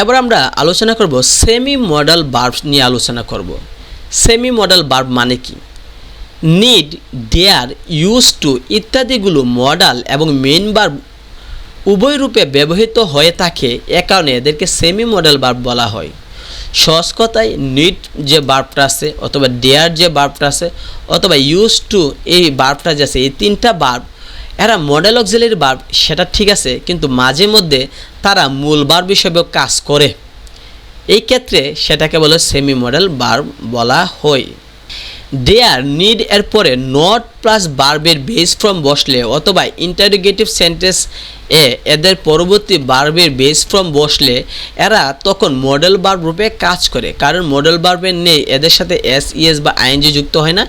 এবার আমরা আলোচনা করব সেমি মডেল বার্ব নিয়ে আলোচনা করব। সেমি মডেল বার্ব মানে কি? নিড ডেয়ার ইউজ টু ইত্যাদিগুলো মডাল এবং মেন বার্ব উভয় রূপে ব্যবহৃত হয়ে থাকে, এ কারণে এদেরকে সেমি মডেল বার্ব বলা হয়। সহজ কথায় নিড যে বার্বটা আছে, অথবা ডেয়ার যে বার্বটা আছে, অথবা ইউজ টু এই বার্বটা যে আছে, এই তিনটা বার্ব এরা মডেল অক্সিলারি বার্ব সেটা ঠিক আছে, কিন্তু মাঝে মধ্যে তারা মূল বার্ব হিসেবেও কাজ করে। এই ক্ষেত্রে সেটাকে বলে সেমি মডেল বার্ব বলা হয়। দেয়ার নিড এর পরে নট প্লাস বার্বের বেস ফর্ম বসলে অথবা ইন্টারোগেটিভ সেন্টেন্স এ এদের পরবর্তী বার্বের বেস ফর্ম বসলে এরা তখন মডেল বার্ব রূপে কাজ করে। কারণ মডেল বার্বের নেই, এদের সাথে এস ইএস বা আইএনজি যুক্ত হয় না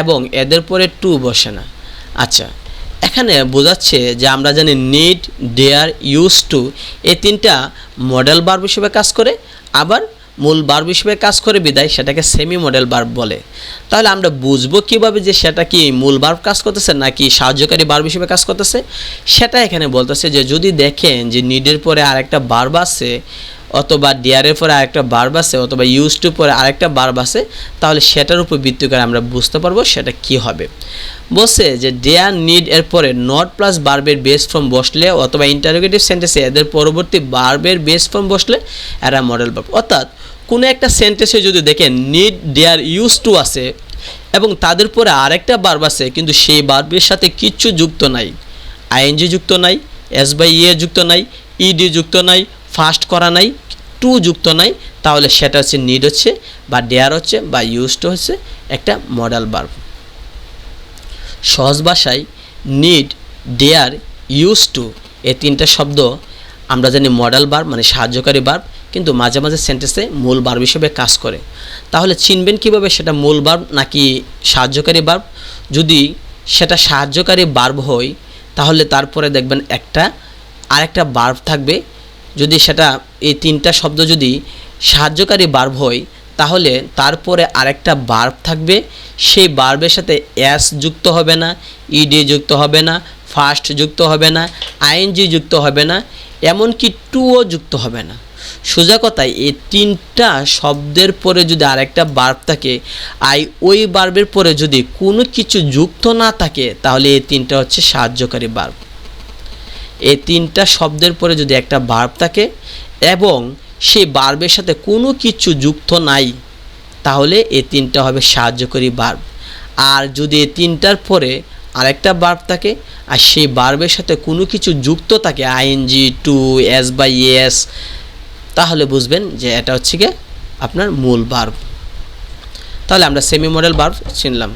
এবং এদের পরে টু বসে না। আচ্ছা এখানে বোঝাচ্ছে যে আমরা জানি নিড ডেয়ার ইউজ টু এই তিনটা মডেল বার্ব হিসেবে কাজ করে, আবার মূল বার্ব হিসেবে কাজ করে বিদায় সেটাকে সেমি মডেল বার্ব বলে। তাহলে আমরা বুঝব কীভাবে যে সেটা কি মূল বার্ব কাজ করতেছে নাকি সাহায্যকারী বার্ব হিসেবে কাজ করতেছে? সেটা এখানে বলতেছে যে যদি দেখেন যে নিডের পরে আরেকটা বার্ব আছে অথবা ডিয়ারের পরে আরেকটা বার্ব আছে অথবা ইউজ টু পরে আরেকটা বার্ব আছে, তাহলে সেটার উপর ভিত্তি করে আমরা বুঝতে পারব সেটা কি হবে। বলছে যে ডেয়ার নিড এর পরে নট প্লাস বার্বের বেস ফর্ম বসলে অথবা ইন্টারোগেটিভ সেন্টেন্সে এদের পরবর্তী বার্বের বেস ফর্ম বসলে এরা মডেল বার্ব অর্থাৎ কোনো একটা সেন্টেন্সে যদি দেখেন নিড ডেয়ার ইউজ টু আছে এবং তাদের পরে আরেকটা বার্ব আছে, কিন্তু সেই বার্বের সাথে কিচ্ছু যুক্ত নাই। আইএনজি যুক্ত নাই এস বাই ইয়ে যুক্ত নাই ইডি যুক্ত নাই ফাস্ট করা নাই টু যুক্ত নাই, তাহলে সেটা হচ্ছে নিড হচ্ছে বা ডেয়ার হচ্ছে বা ইউজড হচ্ছে একটা মডেল বার্ব সহজ ভাষায় নিড ডেয়ার ইউজ টু এই তিনটা শব্দ আমরা জানি মডেল বার্ব মানে সাহায্যকারী বার্ব কিন্তু মাঝে মাঝে সেন্টেন্সে মূল বার্ব হিসেবে কাজ করে। তাহলে চিনবেন কীভাবে সেটা মূল বার্ব নাকি সাহায্যকারী বার্ব যদি সেটা সাহায্যকারী বার্ব হয়, তাহলে তারপরে দেখবেন একটা, আরেকটা বার্ব থাকবে যদি সেটা, এই তিনটা শব্দ যদি সাহায্যকারী বার্ব হয়, তাহলে তারপরে আরেকটা বার্ব থাকবে। সেই বার্বের সাথে এস যুক্ত হবে না ইডি যুক্ত হবে না ফার্স্ট যুক্ত হবে না আইএনজি যুক্ত হবে না, এমনকি টুও যুক্ত হবে না। সোজা কথায়, এই তিনটা শব্দের পরে যদি আরেকটা বার্ব থাকে আই ওই বার্বের পরে যদি কোনো কিছু যুক্ত না থাকে, তাহলে এই তিনটা হচ্ছে সাহায্যকারী বার্ব এই তিনটা শব্দের পরে যদি একটা বার্ব থাকে এবং সেই বার্বের সাথে কোনো কিছু যুক্ত নাই, তাহলে এই তিনটা হবে সাহায্যকারী বার্ব আর যদি এই তিনটার পরে আরেকটা বার্ব থাকে, আর সেই বার্বের সাথে কোনো কিছু যুক্ত থাকে ING to S by S তাহলে বুঝবেন যে এটা হচ্ছে গিয়ে আপনার মূল বার্ব তাহলে আমরা সেমি মডেল বার্ব চিনলাম।